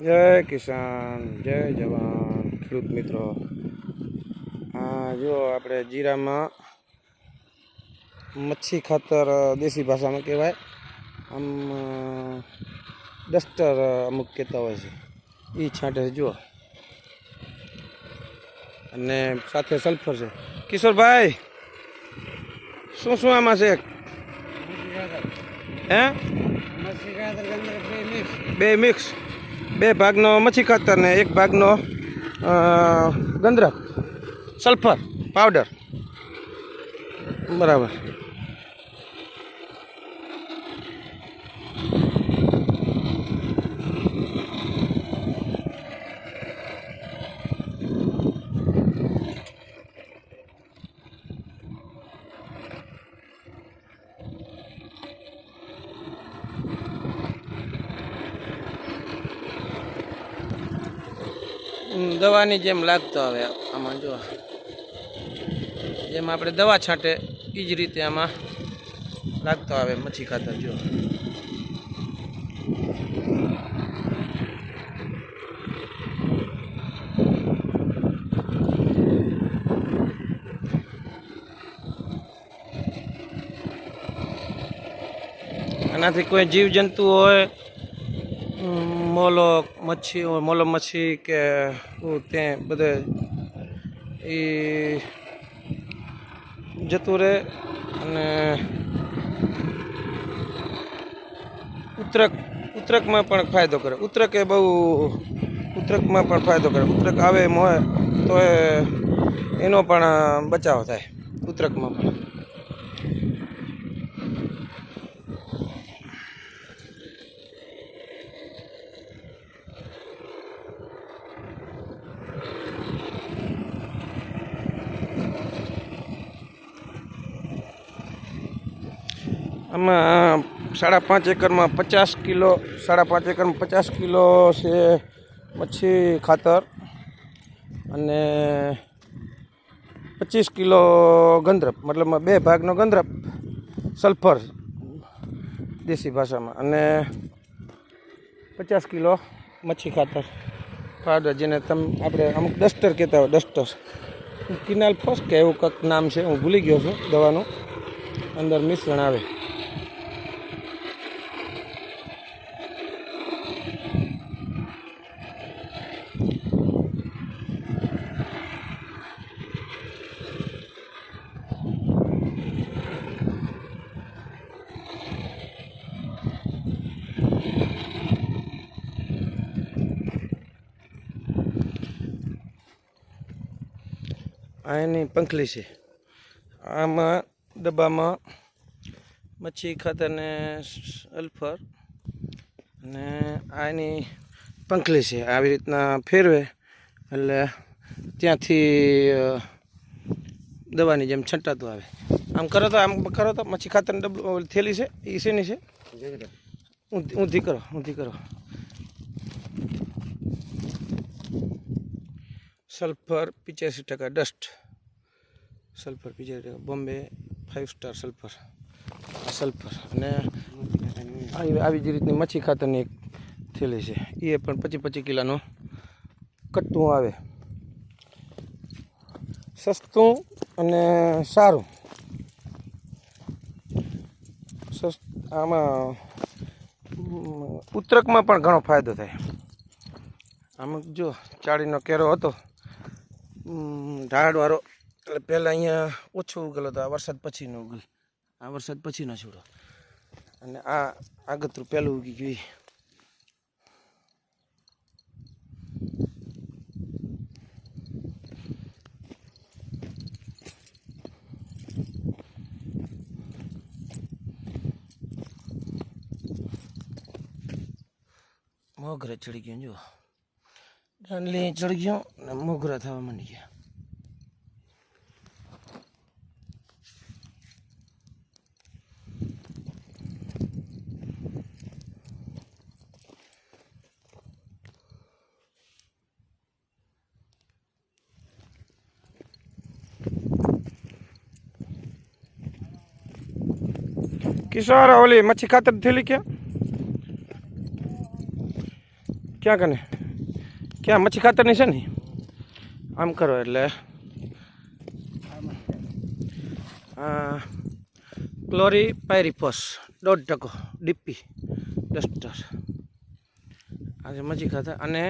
જય કિસાન જય જવાન. ખેડૂત મિત્રો આ જો આપણે જીરામાં મચ્છી ખાતર દેશી ભાષામાં કહેવાય. આમ ડસ્ટર અમુક કહેતા હોય છે. એ છાંટે જુઓ. અને સાથે સલ્ફર છે. કિશોરભાઈ શું શું આમાં છે? હે? બે મિક્સ. બે ભાગનો મચ્છી ખાતર ને એક ભાગનો ગંદરક. Sulphur powder. બરાબર. દવાની જેમ લાગતો આવે આમાં જો. જેમ આપણે દવા છાંટે એ જ રીતે આમાં લાગતો આવે મચ્છી ખાતર, જો. આનાથી કોઈ જીવજંતુ હોય મોલો મચ્છી મોલો મચ્છી કે તે બધે એ જતું રહે અને ઉત્તરક, ઉત્તરકમાં પણ ફાયદો કરે. ઉત્તરક એ બહુ, ઉત્તરકમાં પણ ફાયદો કરે. ઉત્તરક આવે એમ હોય તો એનો પણ બચાવ થાય, ઉત્તરકમાં પણ. આમાં સાડા પાંચ એકરમાં પચાસ કિલો, સાડા પાંચ એકરમાં પચાસ કિલો છે મચ્છી ખાતર અને પચીસ કિલો ગંધરપ મતલબમાં બે ભાગનો ગંધરપ, સલ્ફર દેશી ભાષામાં અને પચાસ કિલો મચ્છી ખાતર. પાવડર જેને તમે, આપણે અમુક ડસ્ટર કહેતા હોય, ડસ્ટર. કિનાલ ફોસ કે એવું કંઈક નામ છે, હું ભૂલી ગયો છું દવાનું. અંદર મિશ્રણ આવે. આ એની પંખલી છે. આમાં ડબ્બામાં મચ્છી ખાતરને અલ્ફર અને આ એની પંખલી છે. આવી રીતના ફેરવે એટલે ત્યાંથી દવાની જેમ છંટાતું આવે. આમ કરો તો આમ કરો તો મચ્છી ખાતરની ડબ્બો થેલી છે એ શેની છે? ઊંધી કરો ઊંધી કરો. સલ્ફર પિચ્યાસી ટકા ડસ્ટ. સલ્ફર પિચ્યાસી ટકા. Bombay five star sulphur. Sulphur. અને આવી જ રીતની મચ્છી ખાતરની એક થેલી છે. એ પણ પચીસ પચીસ કિલોનું કટ્ટું આવે. સસ્તું અને સારું. આમાં ઉત્તરકમાં પણ ઘણો ફાયદો થાય. આમાં જો, ચાળીનો કેરો હતો ઢાળવાળો એટલે પહેલાં અહીંયા ઓછો ઉગલ હતો, આ વરસાદ પછીનો ઉગલ. આ વરસાદ પછીનો છોડો. અને આ આગતરું પહેલું ઉગી ગયું મોગરે ચડી ગયું જો દાંડલી ચડી ગયો ને મોગરા થવા માંડી ગયા કિશોર ઓલી મચ્છી ખાતર થેલી ક્યાં ક્યાં કને ક્યાં મચ્છી ખાતરની છે ને? આમ કરો એટલે. ક્લોરી પાયરીફોસ દોઢ ટકો, ડીપી ડસ્ટર આજે મચ્છી ખાતર અને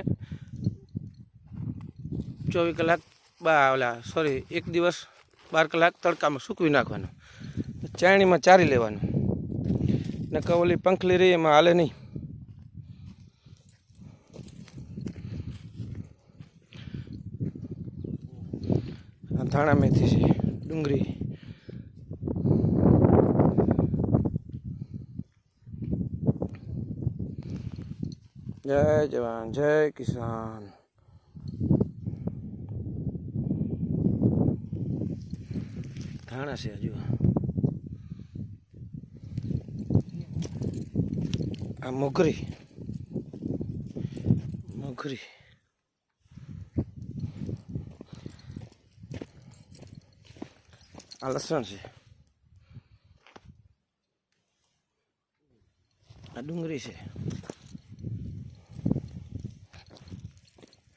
ચોવીસ કલાક બા ઓલા સોરી એક દિવસ બાર કલાક તડકામાં સૂકવી નાખવાનું. ચાયણીમાં ચારી લેવાનું. ને કવલી પંખલી રહી એમાં હાલે નહીં આ ધાણા મેથી છે ડુંગળી જય જવાન જય કિસાન. ધાણા છે હજુ. આ મોગરી. મોગરી. આ લસણ છે આ ડુંગળી છે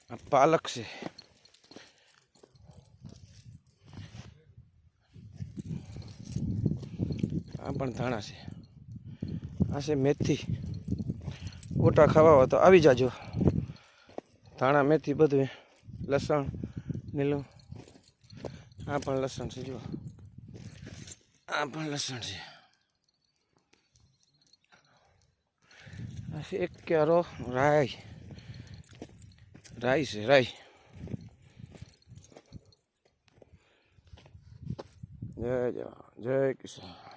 આ પાલક છે આ પણ ધાણા છે. આ છે મેથી. ઓટા ખાવા હોય તો આવી જાજો. ધાણા, મેથી બધું, લસણ, લીલું. આ પણ લસણ છે, જુઓ. આ પણ લસણ છે એક ક્યારો રાઈ રાઈ છે રાઈ જય જવાન જય કિસાન